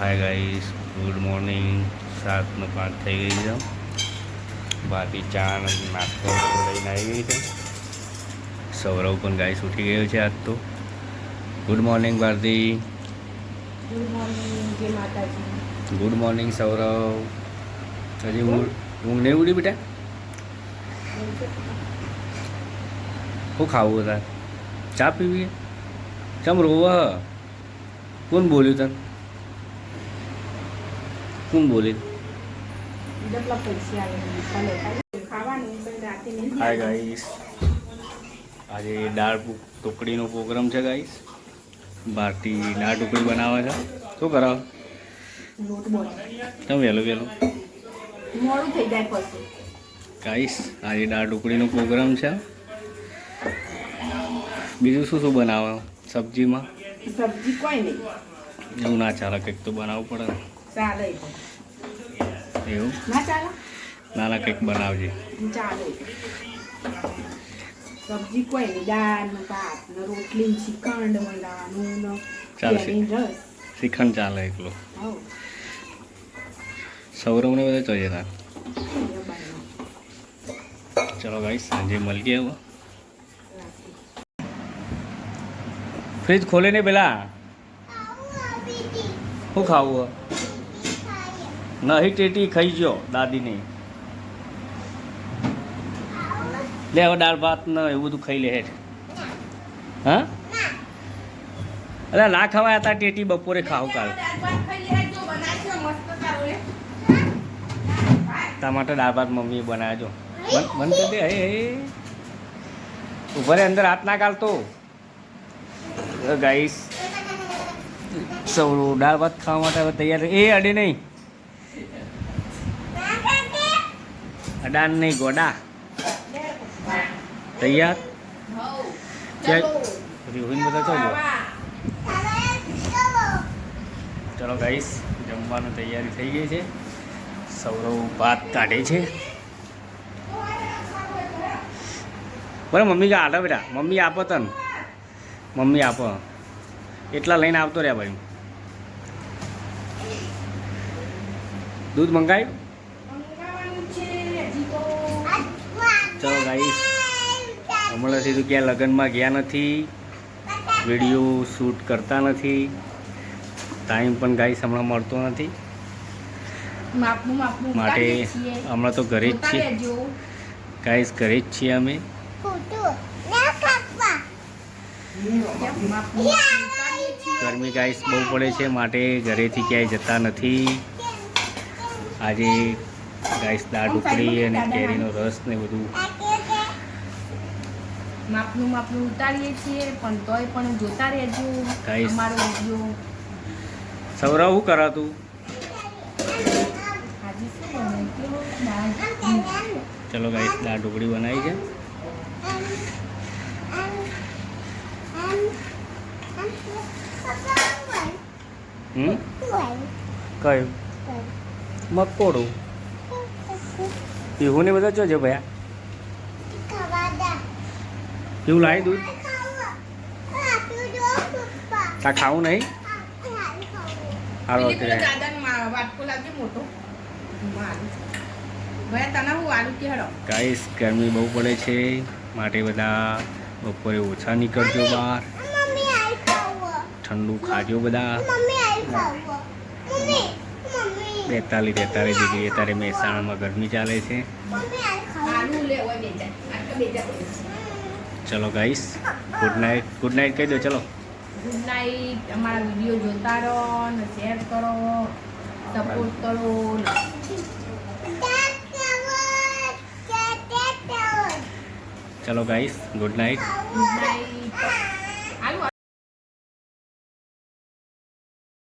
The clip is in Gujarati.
હાય ગાઈસ ગુડ મોર્નિંગ સાતનો પાંચ થઈ ગઈ છે. બાકી ચા નાસ્તો લઈને આવી ગઈ છે. સૌરવ પણ ગાઈસ ઉઠી ગયો છે આજ તો. Good morning Bharati good morning good morning Saurav. હજી ઊંઘ ઊંઘ નહીં ઉડી બેટા? શું ખાવું તાર? ચા પીવી ચમ રોવા? કોણ બોલ્યું તને રાતે નહીં હાય ગાઈસ આજે દાળ ટુકડીનો પ્રોગ્રામ છે ગાઈસ બારથી દાળ ટુકડી બનાવે છે. શું કરાવ? બોલ. તમે વહેલું વહેલું? મોડું થઈ જાય પછી. ગાઈસ આજે દાળ ટુકડીનો પ્રોગ્રામ છે. બીજું શું શું બનાવે? સબ્જીમાં? સબ્જી કોઈ નહીં. એવું ના ચાલે કંઈક તો બનાવવું પડે. ને ચાલે એવું? ના ચાલે? નાના કંઈક બનાવજે. ચાલે. સબ્જી કોઈ નહીં દાળ ને ભાત ને રોટલી શ્રીખંડ મંગાવવાનું ને ચાલશે. શ્રીખંડ ચાલે એકલો. સૌરવને બધા જોઈએ એ ચલો ગાઈસ સાંજે મળીએ હવે. ફ્રીજ ખોલે ને પેલા? શું ખાવું નહીં ટેટી, ખાઈ ગયો દાદીને. લે હવે દાળ ભાત ન એવું બધું ખાઈ લે હેઠ. હા? અરે ના ખવાય હતા ટેટી બપોરે ખાવ કાલ. તા માટે દાળ ભાત મમ્મીએ બનાવજો. બંધ કરી દે, હે હે. ઊભા રે અંદર હાથ ના કાઢતો ગાઈસ સૌ દાળ ભાત ખાવા માટે હવે તૈયાર એ અડે નહીં. અડાન નહીં, ગોડા. તૈયાર? રીहुન બધા ચાલો. ચલો ગાઈસ જમવાનું તૈયારી થઈ ગઈ છે. સૌરવ ભાત કાઢે છે. બરાબર મમ્મી કા આલે બેટા. મમ્મી આપો તન. મમ્મી આપો. એટલા લઈને આવતો રહ્યા ભાઈ. દૂધ મંગાવ્યું ચલો ગાઈસ હમણાંથી તો ક્યાં લગ્નમાં ગયા નથી વીડિયો શૂટ કરતા નથી ટાઈમ પણ ગાઈશ હમણાં મળતો નથી. માટે હમણાં તો ઘરે જ છીએ. ગાઈશ ઘરે જ છીએ અમે. ગરમી ગાઈસ બહુ પડે છે માટે ઘરેથી ક્યાંય જતા નથી. આજે ગાઈસ દાળ ઢોકળી અને કેરીનો રસ ને બધું. માપનું માપનું ઉતારીએ છીએ પણ તોય પણ જોતા રહેજો. અમારો વિડિયો. સૌરવ શું કરા તું? ચલો ગાઈસ દાળ ઢોકળી બનાવી છે. હમ? કયું? મકોડું પીહુ ને બધા જોજો ભયા? પીવું લાવી દૂધ? તા ખાવું નહીં? હાલો પેલી પેલો અત્યારે દાદાનો મા- વાટકો લાવજો મોટો. મારું ભયા તને હું આલુ કે હળો ગાઈસ ગરમી બહુ પડે છે. માટે બધા બપોરે ઓછા નીકળજો બહાર. ઠંડુ ખાજો બધા. બેતાલીસ તેતાલીસ ડિગ્રી. અત્યારે મહેસાણામાં ગરમી ચાલે છે. ચલો guys good night good night કહી દો ચલો. ગુડ નાઇટ અમારા વીડિયો જોતા રહો ને શેર કરો સપોર્ટ કરો. ચલો guys good night good night